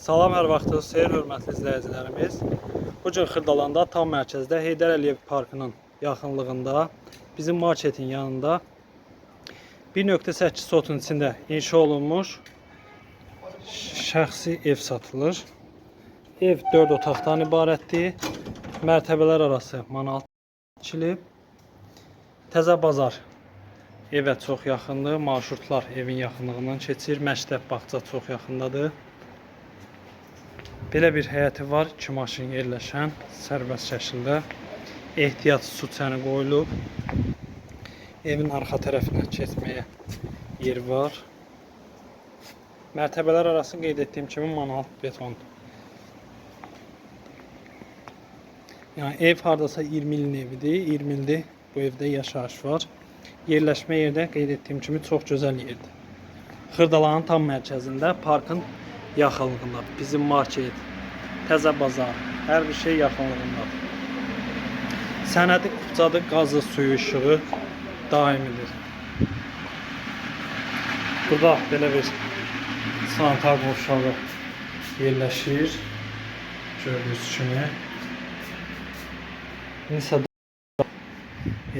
Salam hər vaxtınız xeyir hörmətli izləyicilərimiz. Bu Xırdalanda tam mərkəzdə Heydər Əliyev parkının yaxınlığında bizim marketin yanında 1.8 sotun içində inşa olunmuş şəxsi ev satılır. Ev 4 otaqdan ibarətdir. Mərtəbələr arası manual tikilib. Təzə bazar evə çox yaxındır. Marşrutlar evin yaxınlığından keçir. Məktəb bağça çox yaxındadır. Belə bir həyəti var. 2 maşın yerləşən sərbəst şəkildə ehtiyat su çəni qoyulub. Evin arxa tərəfinə keçməyə yer var. Mərtəbələr arası qeyd etdiyim kimi manual beton. Yəni ev hardasa 20 ilin evidir. 20 ildir bu evdə yaşayış var. Yerləşmə yerdə qeyd etdiyim kimi çox gözəl yerdir. Xırdalanın tam mərkəzində, parkın yaxınlığında bizim market, təzə bazar, hər bir şey yaxınlığındadır. Sənədi kupçadır, qazı, suyu, işığı daimidir. Burada belə bir sanitar qovşağı yerləşir. Gördüyünüz kimi. Nisə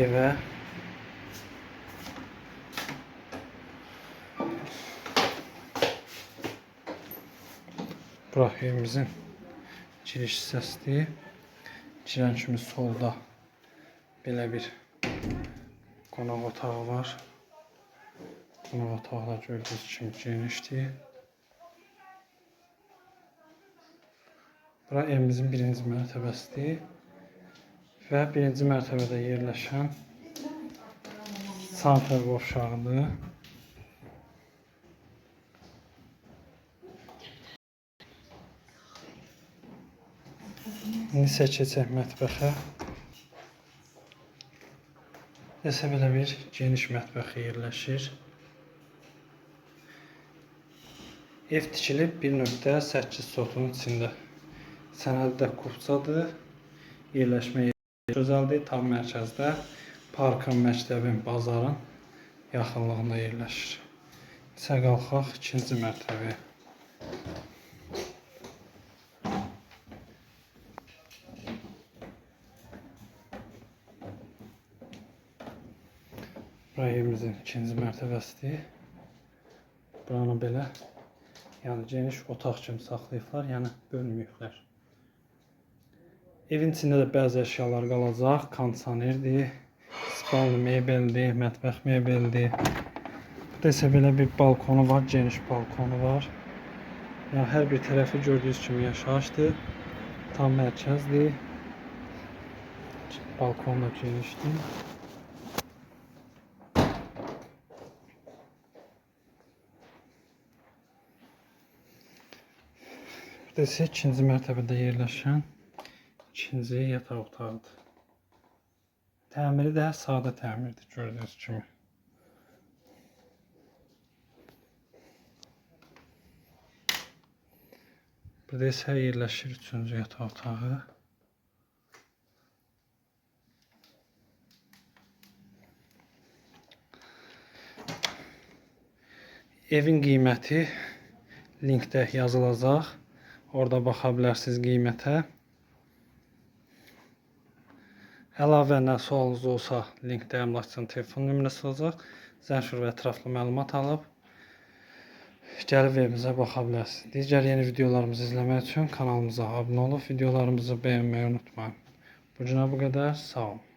evə Bura evimizin giriş. Girən kimi solda belə bir qonaq otağı var. Qonaq otağı da gördüyünüz kimi genişdir. Bura evimizin birinci mərtəbəsidir. Və birinci mərtəbədə yerləşən sanfer qovşağıdır. İndi isə keçək mətbəxə. Desə belə bir geniş mətbəx yerləşir. Ev tikilib 1.8 sotun içində. Sənədi də kupçadır. Yerləşmə yeri gözəldir. Tam mərkəzdə parkın, məktəbin, bazarın yaxınlığında yerləşir. İsə qalxaq ikinci mərtəbəyə. Evimizin ikinci mərtəbəsidir. Buranı belə yəni geniş otaq kimi saxlayıblar, yəni bölməyiblər. Evin içində də bəzi əşyalar qalacaq. Kondisionerdir, spalni mebeldir, mətbəx mebeldir. Burada isə belə bir balkonu var, geniş balkonu var. Yəni hər bir tərəfi gördüyünüz kimi yaşayışdır. Tam mərkəzdir. Balkon da genişdir. İsə ikinci mərtəbədə yerləşən ikinci yataq otağıdır. Təmiri də sadə təmirdir gördüyünüz kimi. Burada isə yerləşir üçüncü yataq otağı. Evin qiyməti linkdə yazılacaq. Orada baxa bilərsiniz qiymətə. Əlavə nə sualınız olsa linkdə əmlakçının telefon nömrəsi olacaq. Zəng və ətraflı məlumat alıb gəlib evimizə baxa bilərsiniz. Digər yeni videolarımızı izləmək üçün kanalımıza abunə olub videolarımızı bəyənməyi unutmayın. Bu günə bu qədər. Sağ olun.